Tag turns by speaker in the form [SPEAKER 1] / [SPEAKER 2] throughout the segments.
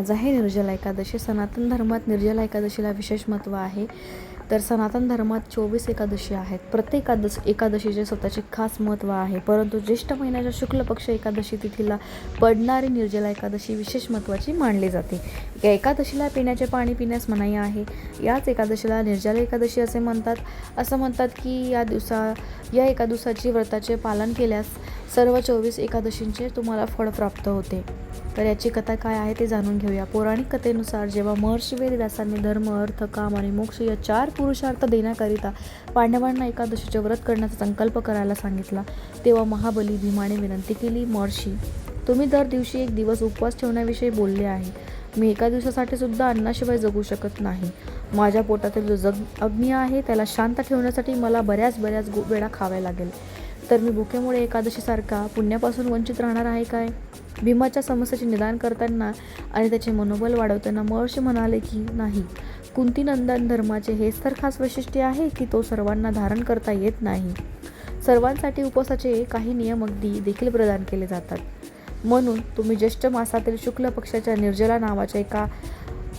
[SPEAKER 1] आज आहे निर्जला एकादशी. सनातन धर्मात निर्जला एकादशीला विशेष महत्त्व आहे. तर सनातन धर्मात चोवीस एकादशी आहेत. प्रत्येक एकादश एकादशीचे स्वतःचे खास महत्त्व आहे. परंतु ज्येष्ठ महिन्याच्या शुक्ल पक्ष एकादशी तिथीला पडणारी निर्जला एकादशी विशेष महत्त्वाची मानली जाते. या एकादशीला पिण्याचे पाणी पिण्यास मनाई आहे. याच एकादशीला निर्जला एकादशी असे म्हणतात. असं म्हणतात की या दिवसा या एका दिवसाची व्रताचे पालन केल्यास सर्व चोवीस एकादशींचे तुम्हाला फळ प्राप्त होते. तर याची कथा काय आहे ते जाणून घेऊया. पौराणिक कथेनुसार जेव्हा महर्षी वेदव्यासांनी धर्म अर्थ काम आणि मोक्ष या चार पुरुषार्थ देण्याकरिता पांडवांना एकादशीचे व्रत करण्याचा संकल्प करायला सांगितला तेव्हा महाबली भीमाने विनंती केली महर्षी तुम्ही दर दिवशी एक दिवस उपवास ठेवण्याविषयी बोलले आहे. मी एका दिवसासाठी सुद्धा अन्नाशिवाय जगू शकत नाही. माझ्या पोटातील जो जग अग्नी आहे त्याला शांत ठेवण्यासाठी मला बऱ्याच बऱ्याच गो वेळा खावे लागेल. तर मी भुकेमुळे एकादशीसारखा पुण्यापासून वंचित राहणार आहे काय? भीमाच्या समस्येचे निदान करताना आणि त्याचे मनोबल वाढवताना महर्षी म्हणाले की नाही कुंतीनंदन धर्माचे हेच तर खास वैशिष्ट्य आहे की तो सर्वांना धारण करता येत नाही. सर्वांसाठी उपवासाचे काही नियम अगदी देखील प्रदान केले जातात. म्हणून तुम्ही ज्येष्ठ मासातील शुक्ल पक्षाच्या निर्जला नावाच्या एका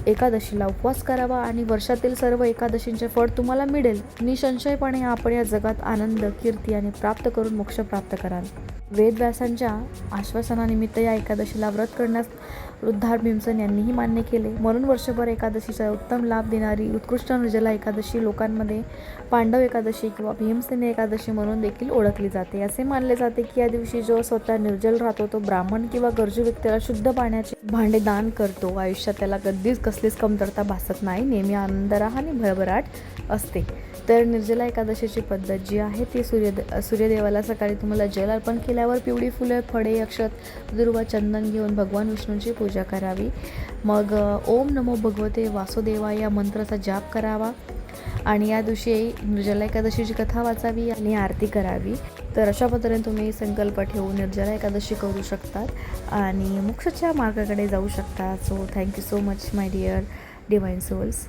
[SPEAKER 1] एकादशीला उपवास करावा आणि वर्षातील सर्व एकादशींचे फळ तुम्हाला मिळेल. निसंशयपणे आपण या जगात आनंद कीर्ती आणि प्राप्त करून मोक्ष प्राप्त कराल. वेदव्यासांच्या आश्वासनानिमित्त या एकादशीला व्रत करण्यास वृद्धार भीमसन यांनीही मान्य केले. म्हणून वर्षभर एकादशीचा उत्तम लाभ देणारी उत्कृष्ट निर्जला एकादशी लोकांमध्ये पांडव एकादशी किंवा भीमसेनी एकादशी म्हणून देखील ओळखली जाते. असे मानले जाते की या दिवशी जो स्वतः निर्जल राहतो तो ब्राह्मण किंवा गरजू व्यक्तीला शुद्ध पाण्याचे भांडे दान करतो. आयुष्यात त्याला कधीच कसलीच कमतरता भासत नाही. नेहमी आनंदराह आणि भरभराट असते. तर निर्जला एकादशीची पद्धत जी आहे ती सूर्य सूर्यदेवाला सकाळी तुम्हाला जल अर्पण केल्यावर पिवळी फुले फळे अक्षत दुर्वा चंदन घेऊन भगवान विष्णूंची पूजा करावी. मग ओम नमो भगवते वासुदेवा या मंत्राचा जाप करावा. आणि या दिवशी निर्जला एकादशीची कथा वाचावी आणि आरती करावी. तर अशा पद्धतीने तुम्ही संकल्प ठेवून निर्जला एकादशी करू शकतात आणि मोक्षाच्या मार्गाकडे जाऊ शकता. So thank you so much my dear divine souls